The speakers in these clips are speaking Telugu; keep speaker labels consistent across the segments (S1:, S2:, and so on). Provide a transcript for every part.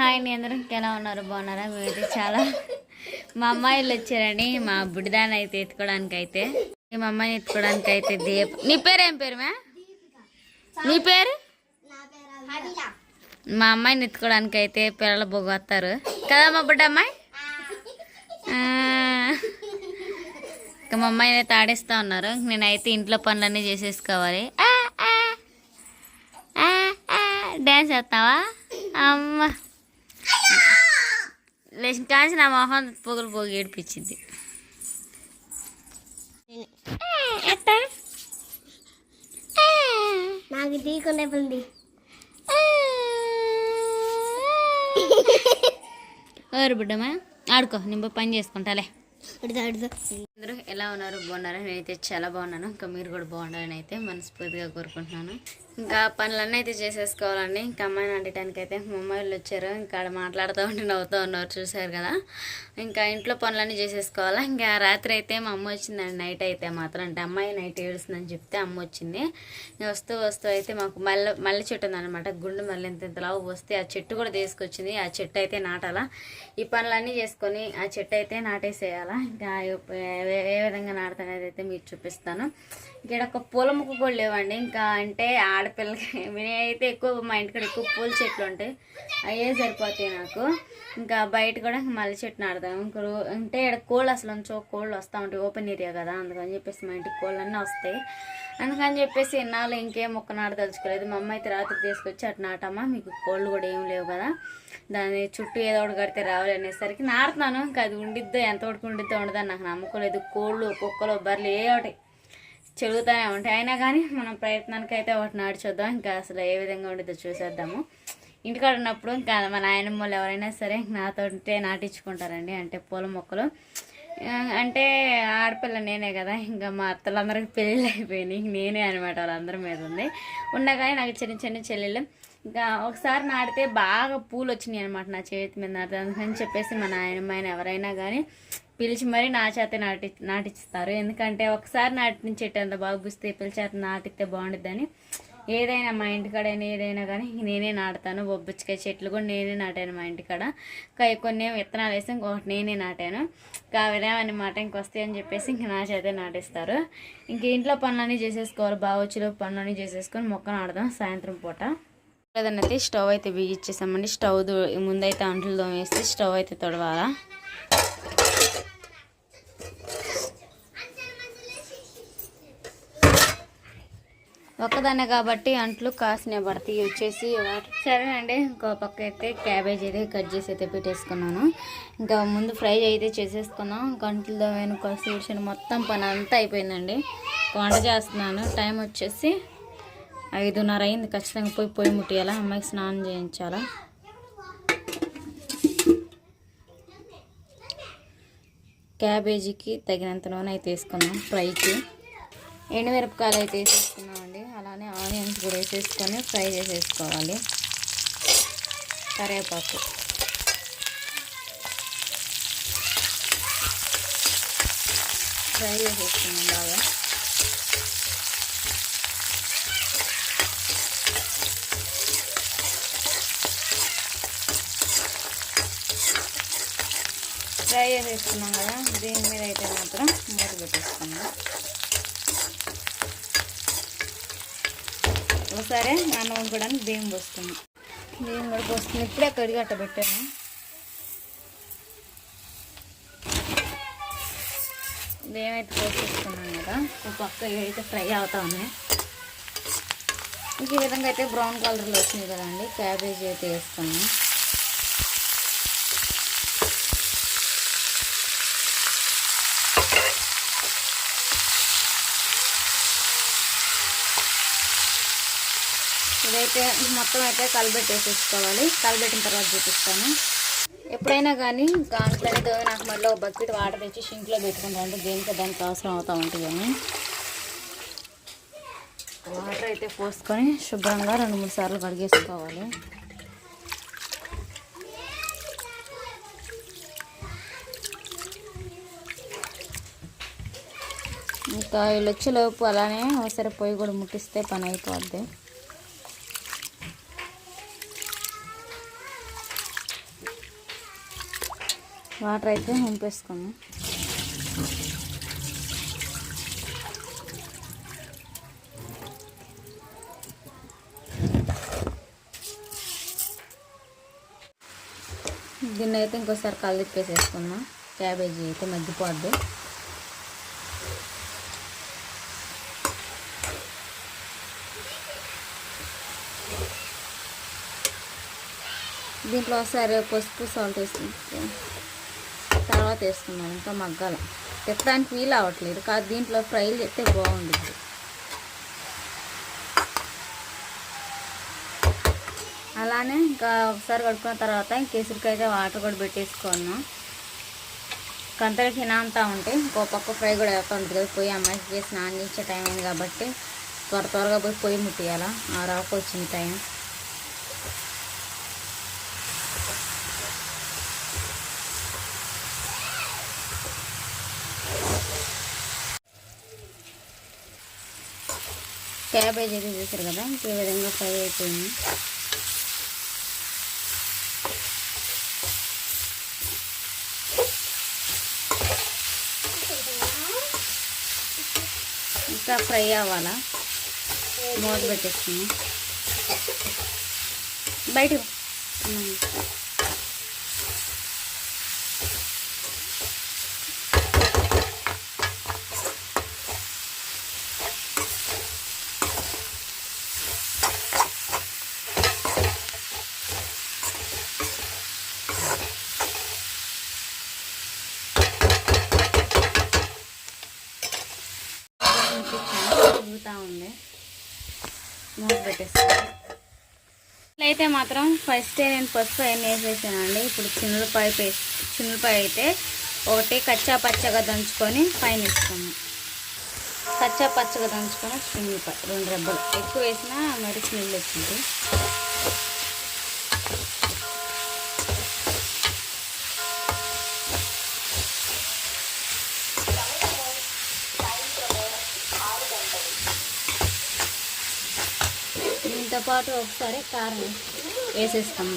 S1: హాయ్ అండి అందరూ ఎలా ఉన్నారు? బాగున్నారా? మేమైతే చాలా మా అమ్మాయిలు వచ్చారండి. మా బుడిదాన్ని అయితే ఎత్తుకోవడానికి అయితే మా అమ్మాయిని ఎత్తుకోవడానికి అయితే దీప నీ పేరు ఏం పేరు మే నీ పేరు? మా అమ్మాయిని ఎత్తుకోవడానికి అయితే పిల్లలు బొగొస్తారు కదా మా బుడ్డ అమ్మాయి? ఇంకా మా అమ్మాయిని అయితే ఆడేస్తా ఉన్నారు. నేనైతే ఇంట్లో పనులన్నీ చేసేసుకోవాలి. డ్యాన్స్ చేస్తావా? అమ్మ. లేచిన కాంచి నా మొహం పొగులు పోగి ఏడిపించింది.
S2: నాకు తీయకుండా
S1: ఎవరు బిడ్డమ్మా ఆడుకో పోయి పని చేసుకుంటాలే.
S2: అడుగు అడుగు
S1: అందరూ ఎలా ఉన్నారు? బాగున్నారా? నేనైతే చాలా బాగున్నాను. ఇంకా మీరు కూడా బాగుండాలని అయితే మనస్ఫూర్తిగా కోరుకుంటున్నాను. ఇంకా పనులన్నీ అయితే చేసేసుకోవాలండి. ఇంకా అమ్మాయిని వండటానికి అయితే మా అమ్మాయిలు వచ్చారు. ఇంకా ఆడ మాట్లాడుతూ ఉంటే నవ్వుతూ ఉన్నారు. చూసారు కదా? ఇంకా ఇంట్లో పనులన్నీ చేసేసుకోవాలా? ఇంకా రాత్రి అయితే మా అమ్మ వచ్చిందండి నైట్ అయితే మాత్రం అంటే అమ్మాయి నైట్ ఏడుస్తుందని చెప్తే అమ్మ వచ్చింది. వస్తూ వస్తూ అయితే మాకు మల్లె మల్లె చెట్టు ఉందన్నమాట. గుండు మల్లె ఇంత ఇంతలా వస్తే ఆ చెట్టు కూడా తీసుకొచ్చింది. ఆ చెట్టు అయితే నాటాలా? ఈ పనులన్నీ చేసుకొని ఆ చెట్టు అయితే నాటేసేయాలా? ఇంకా ఏ- విధంగా నాటుతానేది అయితే మీకు చూపిస్తాను. ఇక్కడ ఒక పూల ముక్క కూడా లేవండి. ఇంకా అంటే ఆడపిల్లకి నేనైతే ఎక్కువ మా ఇంటికాడ ఎక్కువ పూల చెట్లు ఉంటాయి. అయ్యే సరిపోతాయి నాకు. ఇంకా బయట కూడా మల్లె చెట్టు నాడదాం ఇంకా అంటే ఇక్కడ కోళ్ళు అసలు ఉంచో కోళ్ళు వస్తూ ఉంటాయి. ఓపెన్ ఏరియా కదా అందుకని చెప్పేసి మా ఇంటికి కోళ్ళు అన్నీ వస్తాయి. అందుకని చెప్పేసి ఇన్నాళ్ళు ఇంకేం మొక్క నాటదలుచుకోలేదు మా అమ్మ అయితే రాత్రి తీసుకొచ్చి అటు నాటమ్మా మీకు కోళ్ళు కూడా ఏం లేవు కదా. దాని చుట్టూ ఏదో ఒకటి కడితే రావాలి అనేసరికి నాడుతున్నాను ఇంకా అది ఉండిద్దో ఎంత వరకు ఉండిద్దో ఉండదని నాకు నమ్మకలేదు కోళ్ళు కుక్కలు బర్రెలు ఏ ఒకటి. చెరుగుతూనే ఉంటాయి. అయినా కానీ మనం ప్రయత్నానికి అయితే ఒకటి నడిచొద్దాం. ఇంకా అసలు ఏ విధంగా ఉండేదో చూసేద్దాము. ఇంటికాడ ఉన్నప్పుడు ఇంకా మా నాయనమ్మ వాళ్ళు ఎవరైనా సరే నాతో ఉంటే నాటించుకుంటారండి. అంటే పూల మొక్కలు. అంటే ఆడపిల్ల నేనే కదా. ఇంకా మా అత్తలందరికీ పెళ్ళిళ్ళు అయిపోయినాయి. నేనే అనమాట వాళ్ళందరి మీద ఉంది. ఉన్నా కానీ నాకు చిన్న చిన్న చెల్లెళ్ళు. ఒకసారి నాటితే బాగా పూలు వచ్చినాయి అనమాట నా చేతి మీద నాటితే అందుకని చెప్పేసి మా నాయనమ్మాయిన ఎవరైనా కానీ పిలిచి మరీ నా చేత నాటి నాటిస్తారు. ఎందుకంటే ఒకసారి నాటిన చెట్టు అంత బాగా గుస్తే పిలిచేత నాటితే బాగుంటుందని ఏదైనా మా ఇంటికాడైనా ఏదైనా కానీ నేనే నాటుతాను. బొబ్బచ్చికాయ చెట్లు కూడా నేనే నాటాను మా ఇంటికాడ. ఇంకా కొన్ని ఏమో విత్తనాలు వేసి ఇంకొకటి నేనే నాటాను. ఇంకా మాట ఇంకొస్తాయి అని చెప్పేసి ఇంక నా చేతే నాటిస్తారు. ఇంక ఇంట్లో పనులన్నీ చేసేసుకోవాలి. బావచ్చులో పనులన్నీ చేసేసుకొని మొక్క నాడదాం సాయంత్రం పూట. లేదన్నా అయితే స్టవ్ అయితే బిగిచ్చేసామండి స్టవ్ ముందైతే అంట్లు దోమేస్తే స్టవ్ అయితే తొడవాలా? ఒక్కదాన్నే కాబట్టి అంట్లు కాసిన పడతాయి. వచ్చేసి సరేనండి ఇంకో పక్క అయితే క్యాబేజ్ అయితే కట్ చేసి అయితే పెట్టేసుకున్నాను. ఇంకా ముందు ఫ్రై అయితే చేసేసుకున్నాం. గంటలతో అంట్లు దోమైన మొత్తం పని అంతా అయిపోయిందండి. వంట చేస్తున్నాను. టైం వచ్చేసి ఐదున్నర అయింది. ఖచ్చితంగా పోయి పొయ్యి ముట్టేయాలా. అమ్మాయికి స్నానం చేయించాలా. క్యాబేజీకి తగినంత నూనె అయితే వేసుకున్నాం ఫ్రైకి ఎండుమిరపకాయలు అయితే వేసేసుకున్నామండి అలానే ఆనియన్స్ కూడా వేసేసుకొని ఫ్రై చేసేసుకోవాలి. కరివేపాకు. ఫ్రై చేసేసుకున్నాం బాగా. ఫ్రై చేసేసుకున్నాం కదా దీని మీద అయితే మాత్రం మూత పెట్టేసుకున్నాం ఒకసారి అన్నం వండుకోవడానికి బియ్యం పోస్తున్నాం బియ్యం కూడా పోస్తుంది ఇప్పుడే కడిగి అట్ట పెట్టాను. బియ్యం అయితే పోసేసుకున్నాం కదా ఒక పక్క అయితే ఫ్రై అవుతా ఉన్నాయి. ఈ విధంగా అయితే బ్రౌన్ కలర్లో వచ్చింది కదండి క్యాబేజీ అయితే వేసుకున్నాం. ఇదైతే మొత్తం అయితే కలబెట్టేసేసుకోవాలి. కలబెట్టిన తర్వాత చూపిస్తాను. ఎప్పుడైనా కానీ దాంట్లో నాకు మళ్ళీ ఒక బకెట్ వాటర్ తెచ్చి షింక్లో పెట్టుకుంటా అంటే దేనికి దానికి అవసరం అవుతూ ఉంటుందని వాటర్ అయితే పోసుకొని శుభ్రంగా రెండు మూడు సార్లు కడిగేసుకోవాలి. ఇంకా వీళ్ళు వచ్చేలోపు అలానే అవసరం పొయ్యి కూడా ముట్టిస్తే పని అయిపోద్ది. వాటర్ అయితే నింపేసుకున్నాం దీన్ని అయితే ఇంకోసారి కళ్ళు క్యాబేజీ అయితే మగ్గిపోద్దు. దీంట్లో ఒకసారి పసుపు సాల్ట్ వేసుకుంటాం తర్వాత వేసుకున్నాను ఇంకా మగ్గాల. తిప్పడానికి వీలు అవ్వట్లేదు. కాదు దీంట్లో ఫ్రైలు చెప్తే బాగుంటుంది అలానే ఇంకా ఒకసారి కడుక్కున్న తర్వాత ఇంకేసరికి అయితే వాటర్ కూడా పెట్టేసుకున్నాను. కంతలు తినంతా ఉంటే ఇంకో పక్క ఫ్రై కూడా అవుతా ఉంటుంది కదా పోయి అమ్మాయికి స్నానం చేసే టైం అయింది కాబట్టి త్వర త్వరగా పోయి పొయ్యి ముట్టియాల. ఆ రాకు టైం. క్యాబేజ్ అయితే చూసారు కదా ఈ విధంగా ఫ్రై అయిపోయింది. ఇంకా ఫ్రై అవ్వాలా? మూత పెట్టేసుకుని బయటకు మూత అయితే మాత్రం ఫస్ట్ నేను పసుపు అవన్నీ వేసేసానండి. ఇప్పుడు చిన్నపాయ పేస్ట్ చిన్నపాయ అయితే ఒకటి కచ్చా పచ్చగా దంచుకొని పైన వేసుకున్నాను కచ్చా పచ్చగా దంచుకొని చిన్నపాయ రెండు రెబ్బలు. ఎక్కువ వేసినా మరి స్మెల్ వచ్చింది. దీంతో పాటు ఒకసారి కారం వేసేస్తాము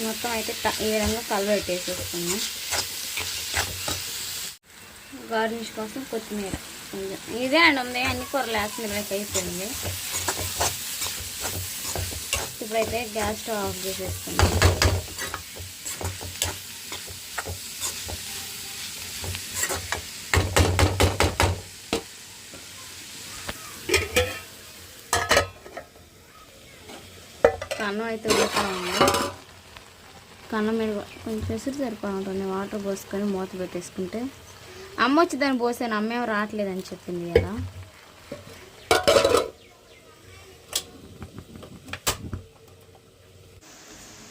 S1: మొత్తం అయితే ఈ విధంగా కలబెట్టేసేస్తున్నాం గార్నిష్ కోసం కొత్తిమీర. కొంచెం ఇదే అండి ఉంది. అన్ని కూరలు వేస్తుంది అయిపోయింది. ఇప్పుడైతే గ్యాస్ స్టవ్ ఆఫ్ చేసేసుకున్నాం కన్నం అయితే ఉడుకుతా ఉంది. కన్నం మీద కొంచెం ఎసురు సరిపోతుంది ఉంటుంది. వాటర్ పోసుకొని మూత పెట్టేసుకుంటే అమ్మ వచ్చి దాన్ని పోసాను. అమ్మేమో రావట్లేదని చెప్పింది కదా.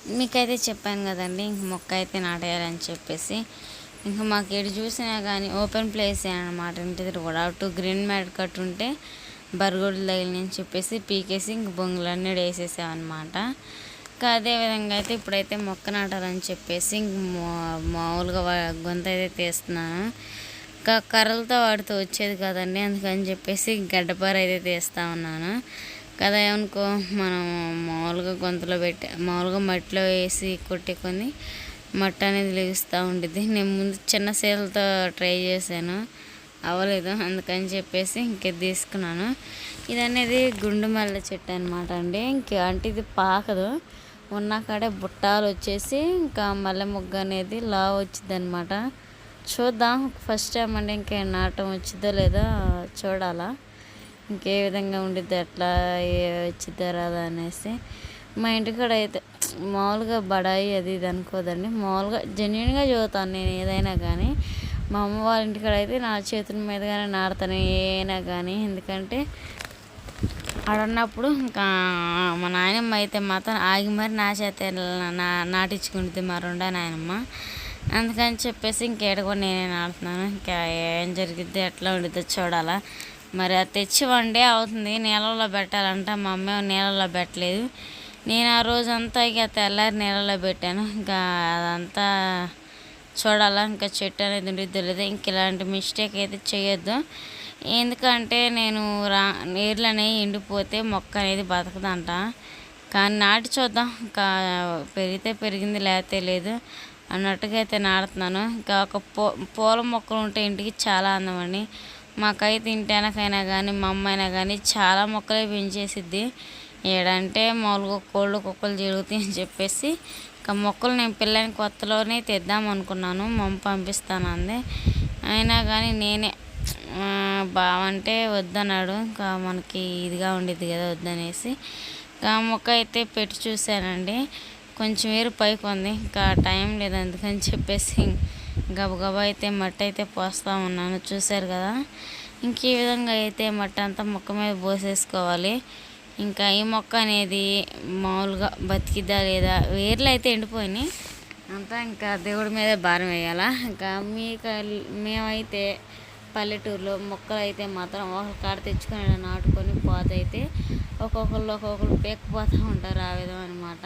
S1: మీకైతే చెప్పాను కదండి ఇంక మొక్క అయితే నాటేయాలని చెప్పేసి. ఇంకా మాకు ఎటు చూసినా కానీ ఓపెన్ ప్లేసే అనమాట ఇంటి దగ్గర కూడా. అటు గ్రీన్ మ్యాట్ కట్టు ఉంటే బరగొడ్లు తగిలిని చెప్పేసి పీకేసి ఇంక బొంగులన్నీ వేసేసామన్నమాట ఇంకా అదే విధంగా అయితే ఇప్పుడైతే మొక్క నాటాలని చెప్పేసి ఇంక మా- మామూలుగా గొంత అయితే తీస్తున్నాను. ఇంకా కర్రలతో వాడితే వచ్చేది కదండి అందుకని చెప్పేసి గడ్డపార అయితే తీస్తా ఉన్నాను. కదా ఏమనుకో మనం మామూలుగా గొంతులో పెట్టి మామూలుగా మట్టిలో వేసి కొట్టుకొని మట్టి అనేది లెగుస్తూ ఉండిద్ది. నేను ముందు చిన్న సేలతో ట్రై చేశాను అవ్వలేదు. అందుకని చెప్పేసి ఇంక తీసుకున్నాను. ఇది అనేది గుండు మల్లె చెట్టు అనమాట అండి. ఇంక అంటే ఇది పాకదు. ఉన్న కాడే బుట్టాలు వచ్చేసి ఇంకా మల్లె మొగ్గ అనేది లా వచ్చింది అనమాట చూద్దాం. ఫస్ట్ టైం అండి ఇంకేం నాటం వచ్చిందో లేదో చూడాలా. ఇంకే విధంగా ఉండిద్ది ఎట్లా వచ్చిద్దా రాదా అనేసి. మా ఇంటికాడ అయితే మామూలుగా బడాయి అది ఇది అనుకోదండి. మామూలుగా జెన్యున్గా చదువుతాను నేను ఏదైనా కానీ. మా అమ్మ వాళ్ళ ఇంటికాడ అయితే నా చేతుల మీదగానే నాడతాను ఏదైనా కానీ. ఎందుకంటే ఆడున్నప్పుడు ఇంకా మా నాయనమ్మ అయితే మాత్రం ఆగి మరి నా చేత నా నాటించుకుంటుంది మా రెండో నాయనమ్మ. అందుకని చెప్పేసి ఇంకేడ కూడా నేనే నాడుతున్నాను ఇంకా ఏం జరిగిద్ది ఎట్లా ఉండిద్దో చూడాలా. మరి అది తెచ్చి వన్ డే అవుతుంది నీళ్ళలో పెట్టాలంట మా అమ్మ నీళ్ళలో పెట్టలేదు. నేను ఆ రోజంతా ఇక తెల్లారి నీళ్ళలో పెట్టాను. ఇంకా అదంతా చూడాలా ఇంకా చెట్టు అనేది ఉండిద్దో లేదో ఇంక ఇలాంటి మిస్టేక్ అయితే చేయొద్దు. ఎందుకంటే నేను రా నీళ్ళు అనేవి ఎండిపోతే మొక్క అనేది బతకదంట. కానీ నాటి చూద్దాం ఇంకా పెరిగితే పెరిగింది లేకపోతే లేదు అన్నట్టుగా అయితే నాడుతున్నాను ఇంకా ఒక పూ పూల మొక్కలు ఉంటే ఇంటికి చాలా అందం అండి మాకైతే ఇంటి కానీ మా అమ్మ అయినా కానీ చాలా మొక్కలే పెంచేసిద్ది. ఏడంటే మామూలుగా కోళ్ళు కుక్కలు జరుగుతాయి అని చెప్పేసి ఇంకా మొక్కలు నేను పిల్లని కొత్తలోనే తెద్దాం అనుకున్నాను. మా అమ్మ పంపిస్తాను అంది అయినా కానీ నేనే బావంటే వద్దన్నాడు. ఇంకా మనకి ఇదిగా ఉండేది కదా వద్దనేసి ఇంకా మొక్క అయితే పెట్టి చూశానండి. కొంచెం వేరు పైకి ఉంది ఇంకా టైం లేదు అందుకని చెప్పేసి గబగబా అయితే మట్టి అయితే పోస్తూ ఉన్నాను. చూశారు కదా? ఇంక ఈ విధంగా అయితే మట్టి అంతా మొక్క మీద పోసేసుకోవాలి. ఇంకా ఈ మొక్క అనేది మామూలుగా బతికిద్దా లేదా? వేర్లు అయితే ఎండిపోయినాయి. అంతా ఇంకా దేవుడి మీద భారం వేయాలా? ఇంకా మీకు మేమైతే పల్లెటూరులో మొక్కలు అయితే మాత్రం ఒక కాడ తెచ్చుకొని నాటుకొని పోత అయితే ఒక్కొక్కరు ఒక్కొక్కరు పేకపోతూ ఉంటారు ఆ విధం అనమాట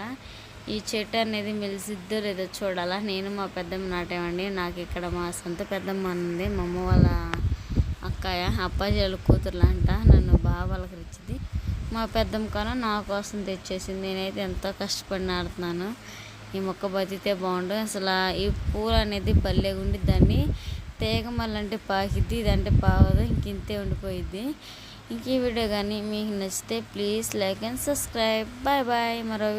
S1: ఈ చెట్టు అనేది మెలిసిద్దో లేదో చూడాలా. నేను మా పెద్దమ్మ నాటేమండి నాకు ఇక్కడ మా సొంత పెద్దమ్మ ఉంది. మా అమ్మ వాళ్ళ అక్కయ్య అప్పాజీల కూతుర్లు అంట. నన్ను బాగా పలకరించింది. మా పెద్దమ్మ కన్నా నా కోసం తెచ్చేసింది. నేనైతే ఎంతో కష్టపడి నాడుతున్నాను ఈ మొక్క బతికితే బాగుండు. అసలు ఈ పూలు అనేది భలే దాన్ని తీగ మళ్ళంటే పాకిద్ది ఇదంటే పావదు. ఇంక ఇంతే ఉండిపోయిద్ది. ఇంక ఈ వీడియో కానీ మీకు నచ్చితే please like and subscribe. Bye bye. మరో